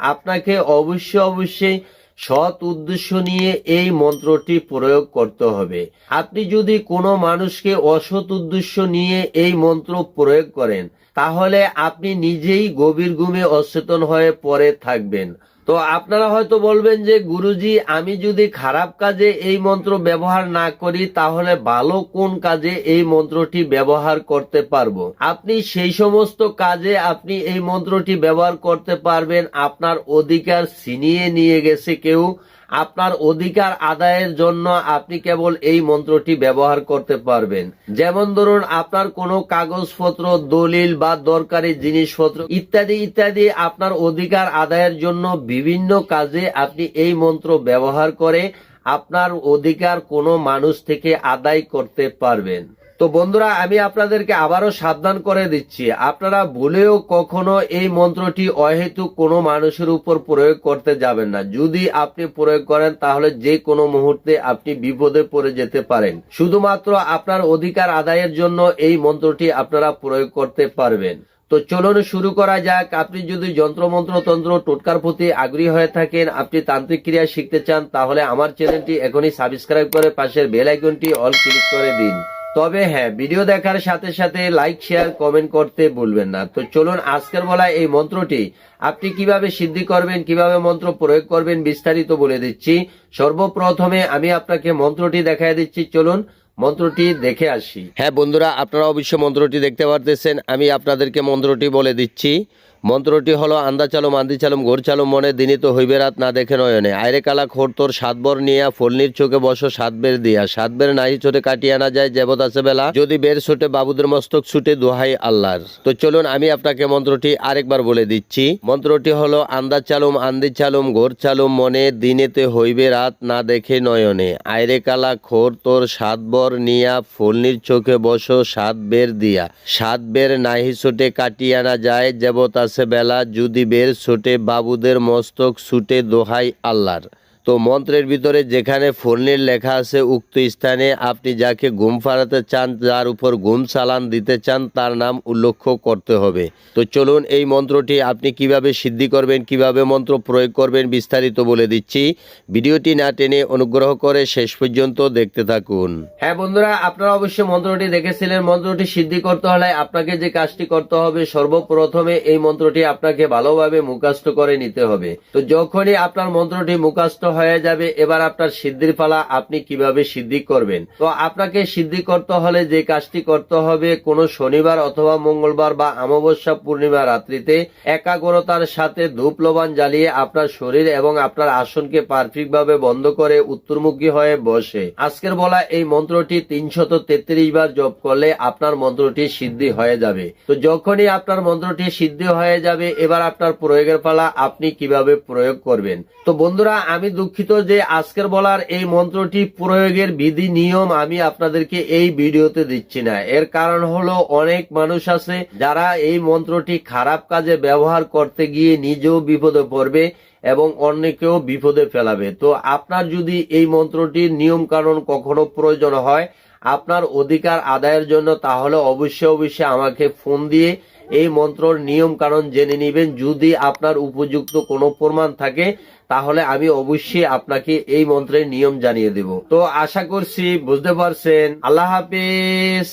আপনাকে অবশ্যই অবশ্যই সৎ উদ্দেশ্য নিয়ে এই মন্ত্রটি প্রয়োগ করতে হবে। আপনি যদি কোনো মানুষকে অসৎ উদ্দেশ্য নিয়ে এই মন্ত্র প্রয়োগ করেন, তাহলে আপনি নিজেই গভীর ঘুমে অচেতন হয়ে পড়ে থাকবেন। তো আপনারা হয়তো বলবেন যে, গুরুজি, আমি যদি খারাপ কাজে এই মন্ত্র ব্যবহার না করি, তাহলে ভালো কোন কাজে এই মন্ত্রটি ব্যবহার করতে পারব? আপনি সেই সমস্ত কাজে আপনি এই মন্ত্রটি ব্যবহার করতে পারবেন। আপনার অধিকার ছিনিয়ে নিয়ে গেছে কেউ আপনার অধিকার আদায়ের জন্য আপনি কেবল এই মন্ত্রটি ব্যবহার করতে পারবেন। যেমন ধরুন, আপনার কোনো কাগজপত্র, দলিল বা দরকারি জিনিসপত্র ইত্যাদি ইত্যাদি আপনার অধিকার আদায়ের জন্য বিভিন্ন কাজে আপনি এই মন্ত্র ব্যবহার করে আপনার অধিকার কোনো মানুষ থেকে আদায় করতে পারবেন। তো বন্ধুরা, আমি আপনাদেরকে আবারও সাবধান করে দিচ্ছি। আপনারা ভুলেও কখনো এই মন্ত্রটি অহেতুক কোনো মানুষের উপর প্রয়োগ করতে যাবেন না। যদি আপনি প্রয়োগ করেন, তাহলে যে কোনো মুহূর্তে আপনি বিপদে পড়ে যেতে পারেন। শুধুমাত্র আপনার অধিকার আদায়ের জন্য এই মন্ত্রটি আপনারা প্রয়োগ করতে পারবেন। তো চলুন শুরু করা যাক। আপনি যদি যন্ত্রমন্ত্র তন্ত্র টোটকার প্রতি আগ্রহী হয়ে থাকেন, আপনি তান্ত্রিক ক্রিয়া শিখতে চান, তাহলে আমার চ্যানেলটি এখনই সাবস্ক্রাইব করে পাশের বেল আইকনটি অল ক্লিক করে দিন। তবে হ্যাঁ ভিডিও দেখার সাথে সাথে লাইক শেয়ার কমেন্ট করতে ভুলবেন না। তো চলুন আজকের বলা এই মন্ত্রটি। আপনি কীভাবে সিদ্ধি করবেন, কীভাবে মন্ত্র প্রয়োগ করবেন বিস্তারিত বলে দিচ্ছি। সর্বপ্রথমে আমি আপনাকে মন্ত্রটি দেখায় দিচ্ছি। চলুন মন্ত্রটি দেখে আসি। হ্যাঁ বন্ধুরা, আপনারা অবশ্যই মন্ত্রটি দেখতে পারতেছেন। আমি আপনাদেরকে মন্ত্রটি বলে দিচ্ছি। মন্ত্রটি হলো, আন্দা চালম, আন্দি চালম, ঘোর চালম, মনে দিনিত হইবে রাত, না দেখে নয়নে আয়রে কালা খোর তোর সাত বর নিয়া ফলনির চোখে বসো, সাত বের দিয়া। সাত বের নাহি ছোটে কাটিয়া না যায়, জেবত আছে বেলা। যদি বের ছোটে বাবুদের মস্তক ছুটে দোহাই আল্লাহর। তো চলুন, আমি আপনাকে মন্ত্রটি আরেকবার বলে দিচ্ছি। মন্ত্রটি হলো, আন্দা চালুম, আন্দি চালুম, ঘোর চালুম, মনে দিনেতে হইবে রাত, না দেখে নয়নে আয়রে কালা খোর তোর সাত বর নিয়া ফলনির চোখে বসো, সাত বের দিয়া। সাত বের নাহি ছোটে কাটিয়া না যায়, জেবত আছে বেলা যদি বের ছোটে বাবুদের মস্তক ছুটে দোহাই আল্লাহর। তো মন্ত্রের ভিতরে যেখানে ফলনির লেখা আছে, উক্ত স্থানে আপনি যাকে ঘুম ফাড়াতে চান, যার উপর ঘুম চালান দিতে চান, তার নাম উল্লেখ করতে হবে। তো চলুন এই মন্ত্রটি আপনি কীভাবে সিদ্ধি করবেন, কীভাবে মন্ত্র প্রয়োগ করবেন বিস্তারিত বলে দিচ্ছি। ভিডিওটি না টেনে অনুগ্রহ করে শেষ পর্যন্ত দেখতে থাকুন। হ্যাঁ বন্ধুরা, আপনারা অবশ্যই মন্ত্রটি দেখেছিলেন। মন্ত্রটি সিদ্ধি করতে হলে আপনাকে যে কাজটি করতে হবে, সর্বপ্রথমে এই মন্ত্রটি আপনাকে ভালোভাবে মুখাস্ত করে নিতে হবে। তো যখনই আপনার মন্ত্রটি মুখাস্ত হয়ে যাবে, এবার আপনার সিদ্ধির পালা আপনি কীভাবে সিদ্ধি করবেন? তো আপনাকে সিদ্ধি করতে হলে যে কাজটি করতে হবে, কোন শনিবার অথবা মঙ্গলবার বা অমাবস্যা পূর্ণিমা রাত্রিতে একাগ্রতার সাথে ধূপ লবান জ্বালিয়ে আপনার শরীর এবং আপনার আসনকে পারফেক্ট ভাবে বন্ধ করে উত্তরমুখী হয়ে বসে। আজকের বলা এই মন্ত্রটি তিনশত তেত্রিশ বার জপ করলে আপনার মন্ত্রটি সিদ্ধি হয়ে যাবে। তো যখনই আপনার মন্ত্রটি সিদ্ধি হয়ে যাবে, এবার আপনার প্রয়োগের পালা আপনি কীভাবে প্রয়োগ করবেন? তো বন্ধুরা, আমি দুঃখিত যে আজকের বলার এই মন্ত্রটি প্রয়োগের বিধি নিয়ম আমি আপনাদেরকে এই ভিডিওতে দিচ্ছি না। এর কারণ হলো অনেক মানুষ আছে যারা এই মন্ত্রটি খারাপ কাজে ব্যবহার করতে গিয়ে নিজেও বিপদে পড়বে এবং অন্যকেও বিপদে ফেলাবে। তো আপনার যদি এই মন্ত্রটির নিয়ম কানুন কখনো প্রয়োজন হয়, আপনার অধিকার আদায়ের জন্য তাহলে অবশ্যই অবশ্যই আমাকে ফোন দিয়ে এই মন্ত্রর নিয়ম কারণ জেনে নিবেন। যদি আপনার উপযুক্ত কোনো প্রমাণ থাকে, তাহলে আমি অবশ্যই আপনাকে এই মন্ত্রের নিয়ম জানিয়ে দেব। তো আশা করছি বুঝতে পারছেন। আল্লাহ হাফিজ।